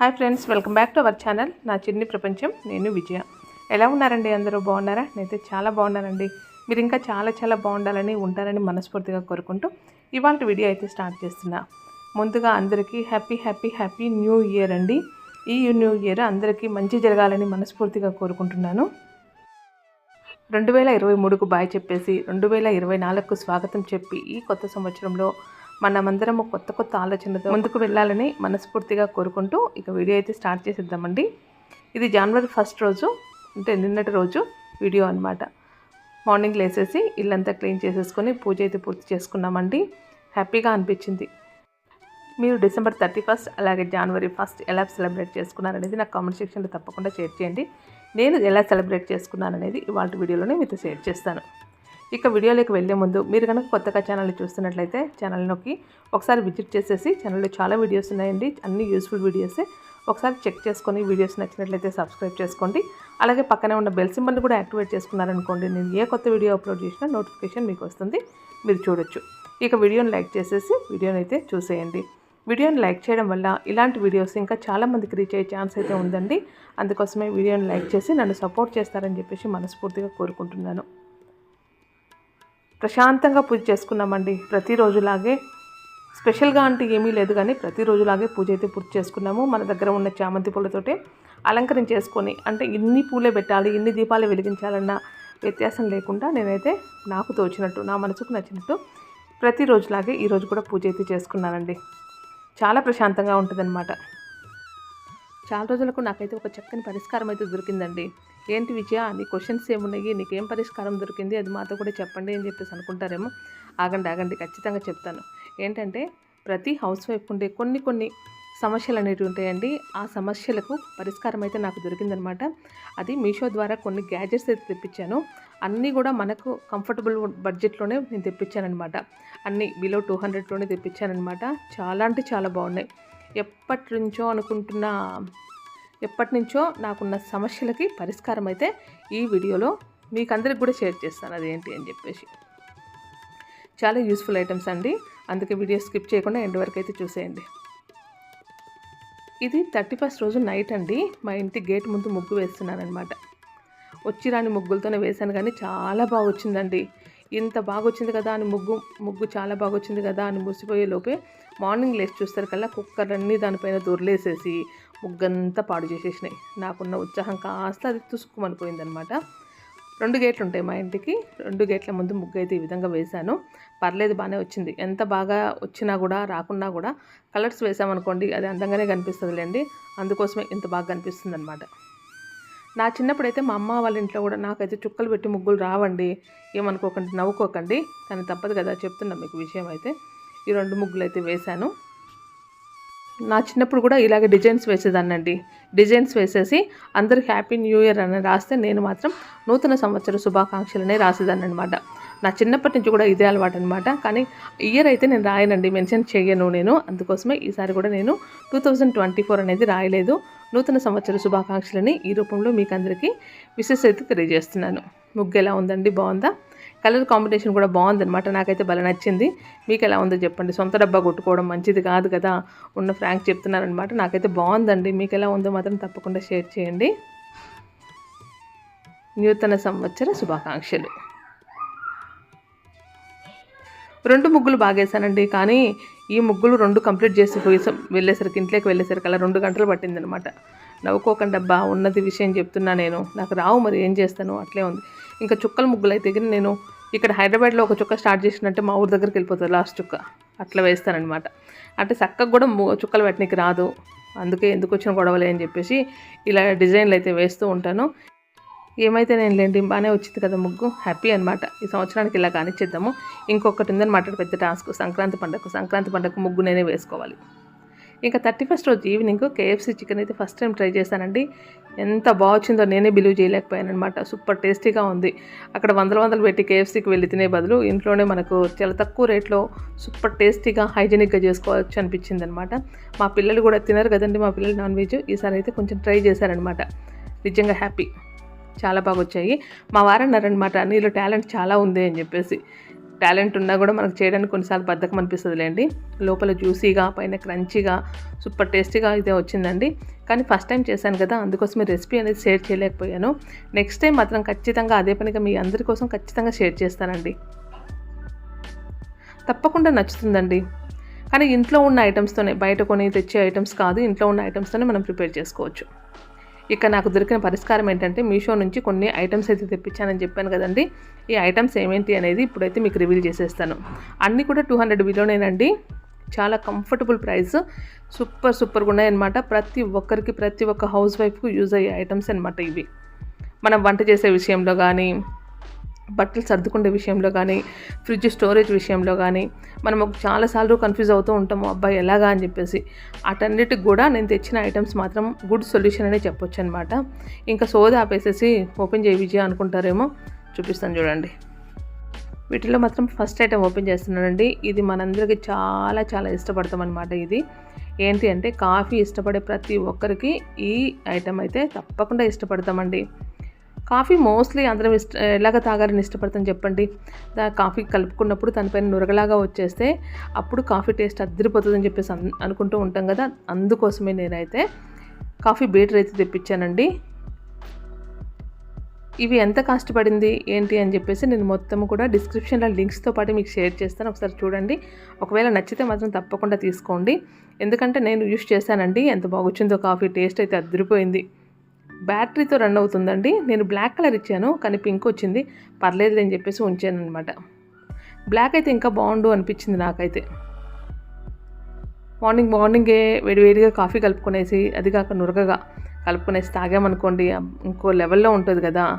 Hi friends welcome back to our channel. నా చిన్ని ప్రపంచం నేను విజయ. ఎలా ఉన్నారండి అందరూ? బాగున్నారా? నేనైతే చాలా బాగున్నానండి. మీరు ఇంకా చాలా చాలా బాగుండాలని ఉంటారని మనస్ఫూర్తిగా కోరుకుంటూ ఇవాళ వీడియో అయితే స్టార్ట్ చేస్తున్నా. ముందుగా అందరికీ happy happy happy new year అండి. ఈ న్యూ ఇయర్ అందరికీ మంచి జరగాలని మనస్ఫూర్తిగా కోరుకుంటున్నాను. రెండు వేల ఇరవై మూడుకు బాయ్ చెప్పేసి రెండు వేల ఇరవై నాలుగుకు స్వాగతం చెప్పి ఈ కొత్త సంవత్సరంలో మనమందరము కొత్త కొత్త ఆలోచనతో ముందుకు వెళ్ళాలని మనస్ఫూర్తిగా కోరుకుంటూ ఇక వీడియో అయితే స్టార్ట్ చేసేద్దామండి. ఇది జనవరి ఫస్ట్ రోజు అంటే నిన్నటి రోజు వీడియో అనమాట మార్నింగ్ లేసేసి ఇల్లంతా క్లీన్ చేసేసుకొని పూజ అయితే పూర్తి చేసుకున్నామండి. హ్యాపీగా అనిపించింది. మీరు డిసెంబర్ థర్టీ ఫస్ట్ అలాగే జనవరి ఫస్ట్ ఎలా సెలబ్రేట్ చేసుకున్నారనేది నాకు కామెంట్ సెక్షన్లో తప్పకుండా షేర్ చేయండి. నేను ఎలా సెలబ్రేట్ చేసుకున్నాననేది ఇవాళ వీడియోలోనే మీతో షేర్ చేస్తాను. ఇక వీడియోలోకి వెళ్ళే ముందు మీరు కనుక కొత్తగా ఛానల్ చూస్తున్నట్లయితే ఛానల్లోకి ఒకసారి విజిట్ చేసేసి ఛానల్లో చాలా వీడియోస్ ఉన్నాయండి. అన్ని యూస్ఫుల్ వీడియోసే ఒకసారి చెక్ చేసుకొని వీడియోస్ నచ్చినట్లయితే సబ్స్క్రైబ్ చేసుకోండి. అలాగే పక్కనే ఉన్న బెల్ సింబల్ని కూడా యాక్టివేట్ చేసుకున్నారనుకోండి నేను ఏ కొత్త వీడియో అప్లోడ్ చేసినా నోటిఫికేషన్ మీకు వస్తుంది. మీరు చూడొచ్చు. ఇక వీడియోని లైక్ చేసేసి వీడియోని అయితే చూసేయండి. వీడియోని లైక్ చేయడం వల్ల ఇలాంటి వీడియోస్ ఇంకా చాలామందికి రీచ్ అయ్యే ఛాన్స్ అయితే ఉందండి. అందుకోసమే వీడియోని లైక్ చేసి నన్ను సపోర్ట్ చేస్తారని చెప్పేసి మనస్ఫూర్తిగా కోరుకుంటున్నాను. ప్రశాంతంగా పూజ చేసుకున్నామండి ప్రతిరోజులాగే. స్పెషల్గా అంటే ఏమీ లేదు కానీ ప్రతిరోజులాగే పూజ అయితే పూర్తి చేసుకున్నాము. మన దగ్గర ఉన్న చామంతి పూలతోటే అలంకరించేసుకొని అంటే ఇన్ని పూలే పెట్టాలి ఇన్ని దీపాలు వెలిగించాలన్న వ్యత్యాసం లేకుండా నేనైతే నాకు తోచినట్టు నా మనసుకు నచ్చినట్టు ప్రతిరోజులాగే ఈరోజు కూడా పూజ అయితే చేసుకున్నానండి. చాలా ప్రశాంతంగా ఉంటుందన్నమాట. చాలా రోజులకు నాకైతే ఒక చక్కని పరిష్కారం అయితే దొరికిందండి. ఏంటి విజయ నీ క్వశ్చన్స్ ఏమున్నాయి? నీకేం పరిష్కారం దొరికింది? అది మాతో కూడా చెప్పండి అని చెప్పేసి అనుకుంటారేమో? ఆగండి ఆగండి ఖచ్చితంగా చెప్తాను. ఏంటంటే ప్రతి హౌస్ వైఫ్ ఉండే కొన్ని కొన్ని సమస్యలు అనేవి ఉంటాయండి. ఆ సమస్యలకు పరిష్కారం అయితే నాకు దొరికిందనమాట. అది మీషో ద్వారా కొన్ని గ్యాజెట్స్ అయితే తెప్పించాను. అన్నీ కూడా మనకు కంఫర్టబుల్ బడ్జెట్లోనే నేను తెప్పించానమాట అన్నీ బిలో టూ హండ్రెడ్లోనే తెప్పించానమాట చాలా అంటే చాలా బాగున్నాయి. ఎప్పటి నుంచో అనుకుంటున్న ఎప్పటి నుంచో నాకున్న సమస్యలకి పరిష్కారం అయితే ఈ వీడియోలో మీకు అందరికి కూడా షేర్ చేస్తాను అదేంటి అని చెప్పేసి. చాలా యూస్ఫుల్ ఐటమ్స్ అండి. అందుకే వీడియో స్కిప్ చేయకుండా ఎండ్ వరకు అయితే చూసేయండి. ఇది థర్టీ ఫస్ట్ రోజు నైట్ అండి. మా ఇంటి గేట్ ముందు ముగ్గు వేస్తున్నాను వచ్చి రాని ముగ్గులతోనే వేశాను కానీ చాలా బాగా వచ్చిందండి ఇంత బాగా వచ్చింది కదా అని ముగ్గు ముగ్గు చాలా బాగా వచ్చింది కదా అని ముసిపోయే లోపే మార్నింగ్ లేచి చూస్తారు కల్లా కుక్కర్లన్నీ దానిపైన దొరలేసేసి ముగ్గంతా పాడు చేసేసినాయి. నాకున్న ఉత్సాహం కాస్త అది తుసుకుమనిపోయిందనమాట. రెండు గేట్లు ఉంటాయి మా ఇంటికి. రెండు గేట్ల ముందు ముగ్గు అయితే ఈ విధంగా వేశాను. పర్లేదు బాగానే వచ్చింది. ఎంత బాగా వచ్చినా కూడా రాకున్నా కూడా కలర్స్ వేసామనుకోండి అది అందంగానే కనిపిస్తుందిలేండి. అందుకోసమే ఇంత బాగా కనిపిస్తుంది అనమాట నా చిన్నప్పుడైతే మా అమ్మ వాళ్ళ ఇంట్లో కూడా నాకైతే చుక్కలు పెట్టి ముగ్గులు రావండి ఏమనుకోకండి నవ్వుకోకండి. కానీ తప్పదు కదా చెప్తున్నా మీకు విషయం అయితే. ఈ రెండు ముగ్గులు అయితే వేశాను. నా చిన్నప్పుడు కూడా ఇలాగే డిజైన్స్ వేసేదాన్నండి. డిజైన్స్ వేసేసి అందరు హ్యాపీ న్యూ ఇయర్ అని రాస్తే నేను మాత్రం నూతన సంవత్సర శుభాకాంక్షలనే రాసేదాన్ని అనమాట నా చిన్నప్పటి నుంచి కూడా ఇదే అలవాటు అనమాట కానీ ఇయర్ అయితే నేను రాయనండి మెన్షన్ చేయను నేను. అందుకోసమే ఈసారి కూడా నేను టూ థౌజండ్ ట్వంటీ ఫోర్ అనేది రాయలేదు. నూతన సంవత్సర శుభాకాంక్షలని ఈ రూపంలో మీకు అందరికీ విశేష అయితే తెలియజేస్తున్నాను. ముగ్గు ఎలా ఉందండి? బాగుందా? కలర్ కాంబినేషన్ కూడా బాగుందనమాట నాకైతే భలే నచ్చింది. మీకు ఎలా ఉందో చెప్పండి. సొంత డబ్బా కొట్టుకోవడం మంచిది కాదు కదా ఉన్న ఫ్రాంక్ చెప్తున్నారనమాట నాకైతే బాగుందండి. మీకు ఎలా ఉందో మాత్రం తప్పకుండా షేర్ చేయండి. నూతన సంవత్సర శుభాకాంక్షలు. రెండు ముగ్గులు బాగేశానండి. కానీ ఈ ముగ్గులు రెండు కంప్లీట్ చేసి పోయి వెళ్ళేసరికి ఇంట్లోకి వెళ్ళేసరికి అలా రెండు గంటలు పట్టిందనమాట నవ్వుకోకండి అబ్బా ఉన్నది విషయం చెప్తున్నా నేను. నాకు రావు మరి ఏం చేస్తాను అట్లే ఉంది. ఇంకా చుక్కల ముగ్గులు అయితే నేను ఇక్కడ హైదరాబాద్లో ఒక చుక్క స్టార్ట్ చేసినట్టే మా ఊరి దగ్గరికి వెళ్ళిపోతుంది లాస్ట్ చుక్క. అట్లా వేస్తానమాట అంటే చక్కగా కూడా చుక్కలు పెట్టడానికి రాదు. అందుకే ఎందుకు వచ్చిన గొడవలే అని చెప్పేసి ఇలా డిజైన్లు అయితే వేస్తూ ఉంటాను. ఏమైతే నేను లేండి బాగానే వచ్చింది కదా ముగ్గు. హ్యాపీ అనమాట ఈ సంవత్సరానికి ఇలా కానిచ్చేద్దాము. ఇంకొకటి ఉందన్నమాట పెద్ద టాస్క్ సంక్రాంతి పండుగ సంక్రాంతి పండుగ ముగ్గు నేనే వేసుకోవాలి. ఇంకా థర్టీ ఫస్ట్ రోజు ఈవినింగ్ కేఎఫ్సీ చికెన్ అయితే ఫస్ట్ టైం ట్రై చేశానండి. ఎంత బాగొచ్చిందో నేనే బిలీవ్ చేయలేకపోయాను అనమాట సూపర్ టేస్టీగా ఉంది. అక్కడ వందల వందలు పెట్టి కేఎఫ్సీకి వెళ్ళి తినే బదులు ఇంట్లోనే మనకు చాలా తక్కువ రేట్లో సూపర్ టేస్టీగా హైజీనిక్గా చేసుకోవచ్చు అనిపించింది అనమాట మా పిల్లలు కూడా తినరు కదండి మా పిల్లలు నాన్ వెజ్ ఈసారి అయితే కొంచెం ట్రై చేశారనమాట నిజంగా హ్యాపీ చాలా బాగా వచ్చాయి. మా వారన్నారనమాట నీలో టాలెంట్ చాలా ఉంది అని చెప్పేసి. టాలెంట్ ఉన్నా కూడా మనకు చేయడానికి కొన్నిసార్లు బద్ధకం అనిపిస్తుంది లేండి లోపల జ్యూసీగా పైన క్రంచీగా సూపర్ టేస్టీగా అయితే వచ్చిందండి. కానీ ఫస్ట్ టైం చేశాను కదా అందుకోసం ఈ రెసిపీ అనేది షేర్ చేయలేకపోయాను. నెక్స్ట్ టైం మాత్రం ఖచ్చితంగా అదే పనిగా మీ అందరి కోసం ఖచ్చితంగా షేర్ చేస్తానండి. తప్పకుండా నచ్చుతుందండి. కానీ ఇంట్లో ఉన్న ఐటమ్స్తోనే బయట కొని తెచ్చే ఐటమ్స్ కాదు ఇంట్లో ఉన్న ఐటమ్స్తోనే మనం ప్రిపేర్ చేసుకోవచ్చు. ఇక నాకు దొరికిన పరిష్కారం ఏంటంటే మీషో నుంచి కొన్ని ఐటమ్స్ అయితే తెప్పించానని చెప్పాను కదండి. ఈ ఐటమ్స్ ఏమేంటి అనేది ఇప్పుడైతే మీకు రివీల్ చేసేస్తాను. అన్నీ కూడా టూ హండ్రెడ్ బిలోనేనండి. చాలా కంఫర్టబుల్ ప్రైస్. సూపర్ సూపర్గా ఉన్నాయన్నమాట. ప్రతి ఒక్కరికి ప్రతి ఒక్క హౌస్ వైఫ్కు యూజ్ అయ్యే ఐటమ్స్ అనమాట ఇవి. మనం వంట చేసే విషయంలో కానీ బట్టలు సర్దుకునే విషయంలో కానీ ఫ్రిడ్జ్ స్టోరేజ్ విషయంలో కానీ మనం ఒక చాలాసార్లు కన్ఫ్యూజ్ అవుతూ ఉంటాము అబ్బాయి ఎలాగా అని చెప్పేసి. అటన్నిటికి కూడా నేను తెచ్చిన ఐటమ్స్ మాత్రం గుడ్ సొల్యూషన్ అనే చెప్పొచ్చు అనమాట ఇంకా సోది ఆపేసేసి ఓపెన్ చేయి విజయ అనుకుంటారేమో చూపిస్తాను చూడండి. వీటిలో మాత్రం ఫస్ట్ ఐటెం ఓపెన్ చేస్తున్నానండి. ఇది మనందరికీ చాలా చాలా ఇష్టపడతాం అనమాట ఇది. ఏంటి అంటే కాఫీ ఇష్టపడే ప్రతి ఒక్కరికి ఈ ఐటెం అయితే తప్పకుండా ఇష్టపడతామండి. కాఫీ మోస్ట్లీ అందరం ఇష్ట ఎలాగ తాగారని ఇష్టపడతాం చెప్పండి. కాఫీ కలుపుకున్నప్పుడు దానిపైన నురగలాగా వచ్చేస్తే అప్పుడు కాఫీ టేస్ట్ అద్దరిపోతుందని చెప్పేసి అన్- అనుకుంటూ ఉంటాం కదా. అందుకోసమే నేనైతే కాఫీ బీటర్ అయితే తెప్పించానండి. ఇవి ఎంత కాస్ట్ పడింది ఏంటి అని చెప్పేసి నేను మొత్తం కూడా డిస్క్రిప్షన్లో లింక్స్తో పాటు మీకు షేర్ చేస్తాను. ఒకసారి చూడండి. ఒకవేళ నచ్చితే మాత్రం తప్పకుండా తీసుకోండి. ఎందుకంటే నేను యూస్ చేశానండి. ఎంత బాగొచ్చిందో కాఫీ టేస్ట్ అయితే అద్దరిపోయింది బ్యాటరీతో రన్ అవుతుందండి. నేను బ్లాక్ కలర్ ఇచ్చాను కానీ పింక్ వచ్చింది. పర్లేదు అని చెప్పేసి ఉంచాను అనమాట బ్లాక్ అయితే ఇంకా బాగుండు అనిపించింది నాకైతే. మార్నింగ్ మార్నింగే వేడివేడిగా కాఫీ కలుపుకునేసి అది కాక నురగగా కలుపుకునేసి తాగామనుకోండి ఇంకో లెవెల్లో ఉంటుంది కదా.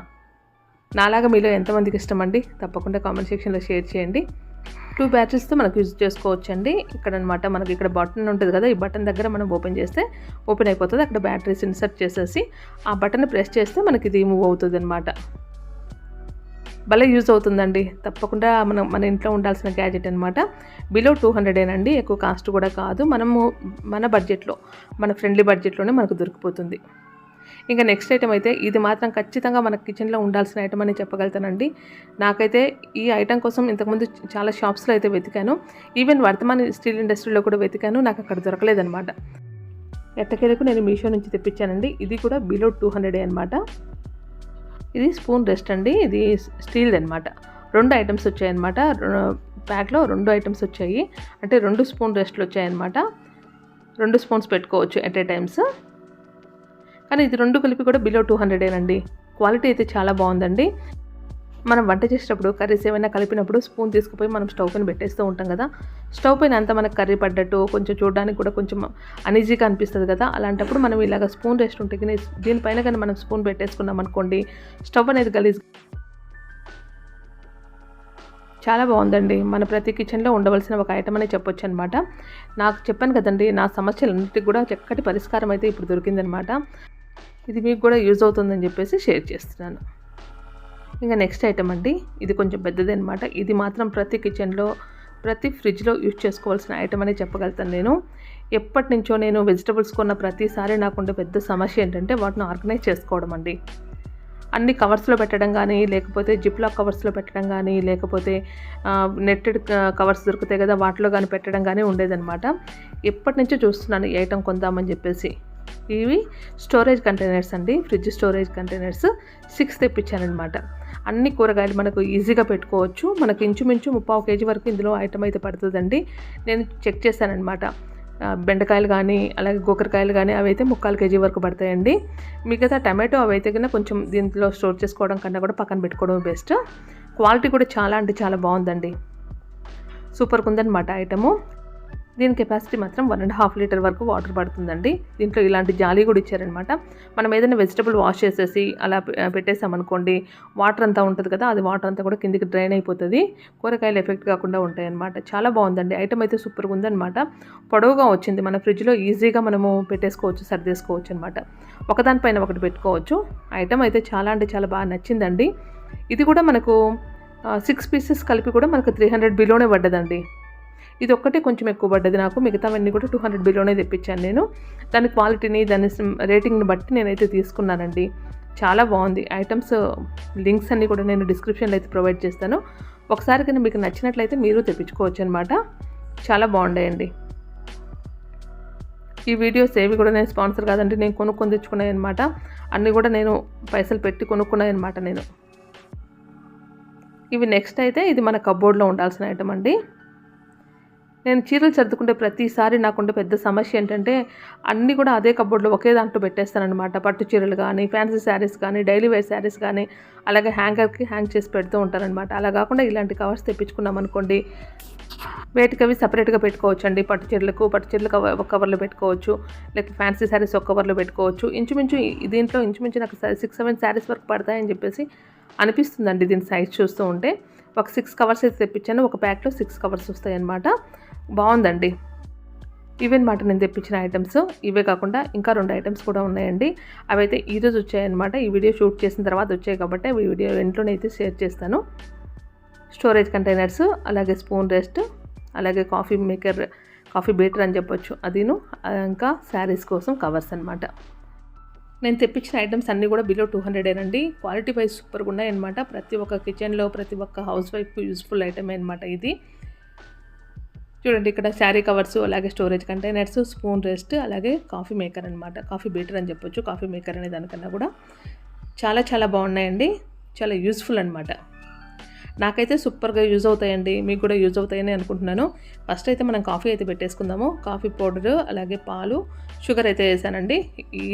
నాలాగా మీలో ఎంతమందికి ఇష్టం అండి తప్పకుండా కామెంట్ సెక్షన్లో షేర్ చేయండి. టూ బ్యాటరీస్తో మనకు యూజ్ చేసుకోవచ్చు అండి ఇక్కడ అనమాట మనకి ఇక్కడ బటన్ ఉంటుంది కదా ఈ బటన్ దగ్గర మనం ఓపెన్ చేస్తే ఓపెన్ అయిపోతుంది. అక్కడ బ్యాటరీస్ ఇన్సర్ట్ చేసేసి ఆ బటన్ ప్రెస్ చేస్తే మనకి ఇది మూవ్ అవుతుంది అనమాట భలే యూజ్ అవుతుందండి. తప్పకుండా మనం మన ఇంట్లో ఉండాల్సిన గ్యాజెట్ అనమాట. బిలో టూ హండ్రెడేనండి. ఎక్కువ కాస్ట్ కూడా కాదు. మనము మన బడ్జెట్లో మన ఫ్రెండ్లీ బడ్జెట్లోనే మనకు దొరికిపోతుంది. ఇంకా నెక్స్ట్ ఐటమ్ అయితే ఇది మాత్రం ఖచ్చితంగా మన కిచెన్లో ఉండాల్సిన ఐటమ్ అని చెప్పగలుగుతానండి. నాకైతే ఈ ఐటమ్ కోసం ఇంతకుముందు చాలా షాప్స్లో అయితే వెతికాను. ఈవెన్ వర్తమాన స్టీల్ ఇండస్ట్రీలో కూడా వెతికాను. నాకు అక్కడ దొరకలేదనమాట ఎట్టకేలకు నేను మీషో నుంచి తెప్పించానండి. ఇది కూడా బిలో టూ హండ్రెడే అనమాట ఇది స్పూన్ రెస్ట్ అండి. ఇది స్టీల్ది అనమాట రెండు ఐటమ్స్ వచ్చాయన్నమాట ప్యాక్లో రెండు ఐటమ్స్ వచ్చాయి. అంటే రెండు స్పూన్ రెస్ట్లు వచ్చాయన్నమాట రెండు స్పూన్స్ పెట్టుకోవచ్చు ఎట్ ఏ టైమ్స్ కానీ ఇది రెండు కలిపి కూడా బిలో టూ హండ్రెడేనండి క్వాలిటీ అయితే చాలా బాగుందండి. మనం వంట చేసేటప్పుడు కర్రీస్ ఏమైనా కలిపినప్పుడు స్పూన్ తీసుకుపోయి మనం స్టవ్ పైన పెట్టేస్తూ ఉంటాం కదా. స్టవ్ పైన అంతా మనకు కర్రీ పడ్డట్టు కొంచెం చూడడానికి కూడా కొంచెం అనీజీగా అనిపిస్తుంది కదా. అలాంటప్పుడు మనం ఇలాగ స్పూన్ రెస్ట్ ఉంటే కానీ దీనిపైన కానీ మనం స్పూన్ పెట్టేసుకున్నాం అనుకోండి స్టవ్ అనేది గలీజ్. చాలా బాగుందండి. మన ప్రతి కిచెన్లో ఉండవలసిన ఒక ఐటమ్ అనే చెప్పొచ్చు అనమాట నాకు చెప్పాను కదండి నా సమస్యలన్నిటికీ కూడా చక్కటి పరిష్కారం అయితే ఇప్పుడు దొరికిందనమాట ఇది మీకు కూడా యూజ్ అవుతుందని చెప్పేసి షేర్ చేస్తున్నాను. ఇంకా నెక్స్ట్ ఐటమ్ అండి ఇది కొంచెం పెద్దది అనమాట ఇది మాత్రం ప్రతి కిచెన్లో ప్రతి ఫ్రిడ్జ్లో యూజ్ చేసుకోవాల్సిన ఐటమ్ అని చెప్పగలుగుతాను నేను. ఎప్పటి నుంచో నేను వెజిటబుల్స్ కొన్న ప్రతిసారి నాకుండే పెద్ద సమస్య ఏంటంటే వాటిని ఆర్గనైజ్ చేసుకోవడం అండి. అన్ని కవర్స్లో పెట్టడం కానీ లేకపోతే జిప్లాక్ కవర్స్లో పెట్టడం కానీ లేకపోతే నెట్టెడ్ కవర్స్ దొరుకుతాయి కదా వాటిలో కానీ పెట్టడం కానీ ఉండేదన్నమాట. ఎప్పటి నుంచో చూస్తున్నాను ఈ ఐటమ్ కొందామని చెప్పేసి. ఇవి స్టోరేజ్ కంటైనర్స్ అండి ఫ్రిడ్జ్ స్టోరేజ్ కంటైనర్స్. సిక్స్ తెప్పించానమాట అన్ని కూరగాయలు మనకు ఈజీగా పెట్టుకోవచ్చు. మనకు ఇంచుమించు ముప్పావు కేజీ వరకు ఇందులో ఐటమ్ అయితే పడుతుందండి. నేను చెక్ చేశానమాట బెండకాయలు కానీ అలాగే గోకరకాయలు కానీ అవి అయితే ముక్కాలు కేజీ వరకు పడతాయండి. మిగతా టమాటో అవి అయితే కన్నా కొంచెం దీంట్లో స్టోర్ చేసుకోవడం కన్నా కూడా పక్కన పెట్టుకోవడం బెస్ట్ క్వాలిటీ కూడా చాలా అంటే చాలా బాగుందండి. సూపర్గా ఉందన్నమాట ఐటము దీని కెపాసిటీ మాత్రం వన్ అండ్ హాఫ్ లీటర్ వరకు వాటర్ పడుతుందండి. దీంట్లో ఇలాంటి జాలీ కూడా ఇచ్చారనమాట. మనం ఏదైనా వెజిటబుల్ వాష్ చేసేసి అలా పెట్టేసామనుకోండి వాటర్ అంతా ఉంటుంది కదా అది వాటర్ అంతా కూడా కిందికి డ్రైన్ అయిపోతుంది. కూరగాయలు ఎఫెక్ట్ కాకుండా ఉంటాయి అనమాట చాలా బాగుందండి. ఐటమ్ అయితే సూపర్గా ఉందన్నమాట. పొడవుగా వచ్చింది. మన ఫ్రిడ్జ్లో ఈజీగా మనము పెట్టేసుకోవచ్చు సర్దేసుకోవచ్చు అనమాట ఒకదానిపైన ఒకటి పెట్టుకోవచ్చు. ఐటమ్ అయితే చాలా అంటే చాలా బాగా నచ్చిందండి. ఇది కూడా మనకు సిక్స్ పీసెస్ కలిపి కూడా మనకు త్రీ హండ్రెడ్ బిలోనే పడ్డదండి. ఇది ఒక్కటే కొంచెం ఎక్కువ పడ్డది నాకు. మిగతావన్నీ కూడా టూ హండ్రెడ్ బిలోనే తెప్పించాను నేను. దాని క్వాలిటీని దాని రేటింగ్ని బట్టి నేనైతే తీసుకున్నానండి. చాలా బాగుంది. ఐటమ్స్ లింక్స్ అన్నీ కూడా నేను డిస్క్రిప్షన్లో అయితే ప్రొవైడ్ చేస్తాను. ఒకసారి కానీ మీకు నచ్చినట్లయితే మీరు తెప్పించుకోవచ్చు అనమాట చాలా బాగుంటాయండి. ఈ వీడియోస్ ఏవి కూడా నేను స్పాన్సర్ కాదండి. నేను కొనుక్కొని తెచ్చుకున్నాయి అనమాట అన్నీ కూడా నేను పైసలు పెట్టి కొనుక్కున్నాయి అనమాట నేను. ఇవి నెక్స్ట్ అయితే ఇది మన కబోర్డ్లో ఉండాల్సిన ఐటమ్ అండి. నేను చీరలు సర్దుకుంటే ప్రతిసారి నాకుండే పెద్ద సమస్య ఏంటంటే అన్నీ కూడా అదే కబోర్డ్లో ఒకే దాంట్లో పెట్టేస్తానమాట పట్టు చీరలు కానీ ఫ్యాన్సీ శారీస్ కానీ డైలీ వేర్ శారీస్ కానీ అలాగే హ్యాంగర్కి హ్యాంగ్ చేసి పెడుతూ ఉంటారనమాట అలా కాకుండా ఇలాంటి కవర్స్ తెప్పించుకున్నాం అనుకోండి వేటికి అవి సపరేట్గా పెట్టుకోవచ్చు అండి పట్టు చీరలకు పట్టు చీరలకు ఒక కవర్లో పెట్టుకోవచ్చు. లేక ఫ్యాన్సీ శారీస్ ఒక కవర్లో పెట్టుకోవచ్చు. ఇంచుమించు దీంట్లో ఇంచుమించు నాకు సిక్స్ సెవెన్ శారీస్ వరకు పడతాయని చెప్పేసి అనిపిస్తుందండి దీని సైజ్ చూస్తూ ఉంటే. ఒక సిక్స్ కవర్స్ అయితే తెప్పించాను. ఒక ప్యాక్లో సిక్స్ కవర్స్ వస్తాయి అన్నమాట బాగుందండి. ఇవన్నమాట నేను తెప్పించిన ఐటమ్స్ ఇవే కాకుండా ఇంకా రెండు ఐటమ్స్ కూడా ఉన్నాయండి. అవైతే ఈరోజు వచ్చాయన్నమాట. ఈ వీడియో షూట్ చేసిన తర్వాత వచ్చాయి కాబట్టి ఈ వీడియో ఇంట్లోనే అయితే షేర్ చేస్తాను. స్టోరేజ్ కంటైనర్స్ అలాగే స్పూన్ రెస్ట్ అలాగే కాఫీ మేకర్ కాఫీ బీటర్ అని చెప్పొచ్చు. అదిను ఇంకా శారీస్ కోసం కవర్స్ అనమాట నేను తెప్పించిన ఐటమ్స్ అన్నీ కూడా బిలో టూ హండ్రెడేనండి క్వాలిటీ వైజ్ సూపర్గా ఉన్నాయన్నమాట. ప్రతి ఒక్క కిచెన్లో ప్రతి ఒక్క హౌస్ వైఫ్ యూస్ఫుల్ ఐటమ్ అనమాట ఇది. చూడండి ఇక్కడ శారీ కవర్స్ అలాగే స్టోరేజ్ కంటైనర్స్ స్పూన్ రెస్ట్ అలాగే కాఫీ మేకర్ అనమాట కాఫీ బీటర్ అని చెప్పొచ్చు కాఫీ మేకర్ అనే దానికన్నా కూడా. చాలా చాలా బాగున్నాయండి. చాలా యూస్ఫుల్ అనమాట నాకైతే సూపర్గా యూజ్ అవుతాయండి. మీకు కూడా యూజ్ అవుతాయని అనుకుంటున్నాను. ఫస్ట్ అయితే మనం కాఫీ అయితే పెట్టేసుకుందాము. కాఫీ పౌడర్ అలాగే పాలు షుగర్ అయితే వేసానండి.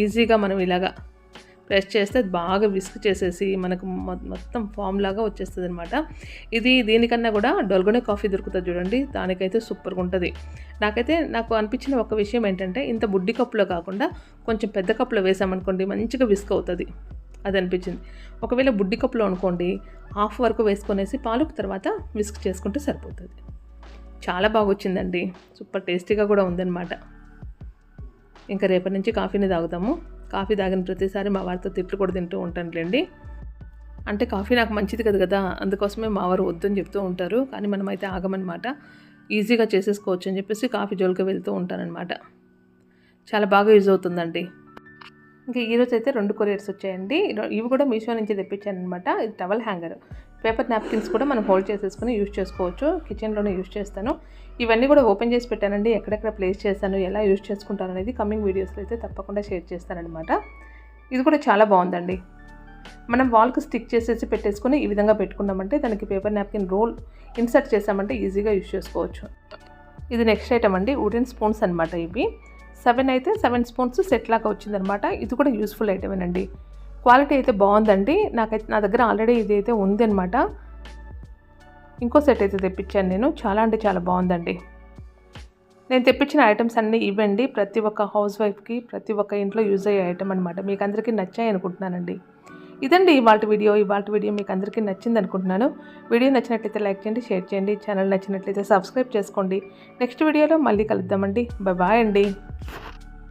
ఈజీగా మనం ఇలాగా ప్రెస్ చేస్తే బాగా విస్క్ చేసేసి మనకు మొ- మొత్తం ఫామ్ లాగా వచ్చేస్తుంది అనమాట ఇది దీనికన్నా కూడా డొల్గొనే కాఫీ దొరుకుతుంది చూడండి దానికైతే సూపర్గా ఉంటుంది. నాకైతే నాకు అనిపించిన ఒక విషయం ఏంటంటే ఇంత బుడ్డి కప్పులో కాకుండా కొంచెం పెద్ద కప్పులో వేసామనుకోండి మంచిగా విస్క్ అవుతుంది. అది అనిపించింది. ఒకవేళ బుడ్డి కప్పులో అనుకోండి హాఫ్ వరకు వేసుకొనేసి పాలు తర్వాత విస్క్ చేసుకుంటే సరిపోతుంది. చాలా బాగా వచ్చిందండి. సూపర్ టేస్టీగా కూడా ఉందన్నమాట. ఇంకా రేపటి నుంచి కాఫీని తాగుతాము. కాఫీ తాగిన ప్రతిసారి మా వారితో తిట్లు కూడా తింటూ ఉంటానులేండి. అంటే కాఫీ నాకు మంచిది కదా కదా అందుకోసమే మా వారు వద్దని చెప్తూ ఉంటారు. కానీ మనమైతే ఆగమన్నమాట ఈజీగా చేసేసుకోవచ్చు అని చెప్పేసి కాఫీ జోలికి వెళ్తూ ఉంటానన్నమాట. చాలా బాగా యూజ్ అవుతుందండి. ఇంకా ఈరోజు అయితే రెండు కొరియర్స్ వచ్చాయండి. ఇవి కూడా మీషో నుంచి తెప్పించాను అనమాట ఇది టవల్ హ్యాంగర్. పేపర్ నాప్కిన్స్ కూడా మనం హోల్డ్ చేసేసుకుని యూజ్ చేసుకోవచ్చు. కిచెన్లోనే యూజ్ చేస్తాను. ఇవన్నీ కూడా ఓపెన్ చేసి పెట్టానండి. ఎక్కడెక్కడ ప్లేస్ చేశాను ఎలా యూజ్ చేసుకుంటాను అనేది కమింగ్ వీడియోస్లో అయితే తప్పకుండా షేర్ చేస్తానమాట ఇది కూడా చాలా బాగుందండి. మనం వాల్కి స్టిక్ చేసేసి పెట్టేసుకుని ఈ విధంగా పెట్టుకున్నామంటే దానికి పేపర్ నాప్కిన్ రోల్ ఇన్సర్ట్ చేసామంటే ఈజీగా యూజ్ చేసుకోవచ్చు. ఇది నెక్స్ట్ ఐటమ్ అండి. వుడెన్ స్పూన్స్ అనమాట ఇవి. సెవెన్ అయితే సెవెన్ స్పూన్స్ సెట్ లాగా వచ్చిందనమాట. ఇది కూడా యూస్ఫుల్ ఐటమేనండి. క్వాలిటీ అయితే బాగుందండి. నాకైతే నా దగ్గర ఆల్రెడీ ఇది అయితే ఉందన్నమాట ఇంకో సెట్ అయితే తెప్పించాను నేను. చాలా అంటే చాలా బాగుందండి. నేను తెప్పించిన ఐటమ్స్ అన్నీ ఇవ్వండి. ప్రతి ఒక్క హౌస్ వైఫ్కి ప్రతి ఒక్క ఇంట్లో యూజ్ అయ్యే ఐటమ్ అనమాట మీకు అందరికీ నచ్చాయి అనుకుంటున్నానండి ఇదండి ఇవాళ వీడియో. ఇవాళ వీడియో మీకు అందరికీ నచ్చింది అనుకుంటున్నాను. వీడియో నచ్చినట్లయితే లైక్ చేయండి షేర్ చేయండి. ఛానల్ నచ్చినట్లయితే సబ్స్క్రైబ్ చేసుకోండి. నెక్స్ట్ వీడియోలో మళ్ళీ కలుద్దామండి. బాయ్ అండి.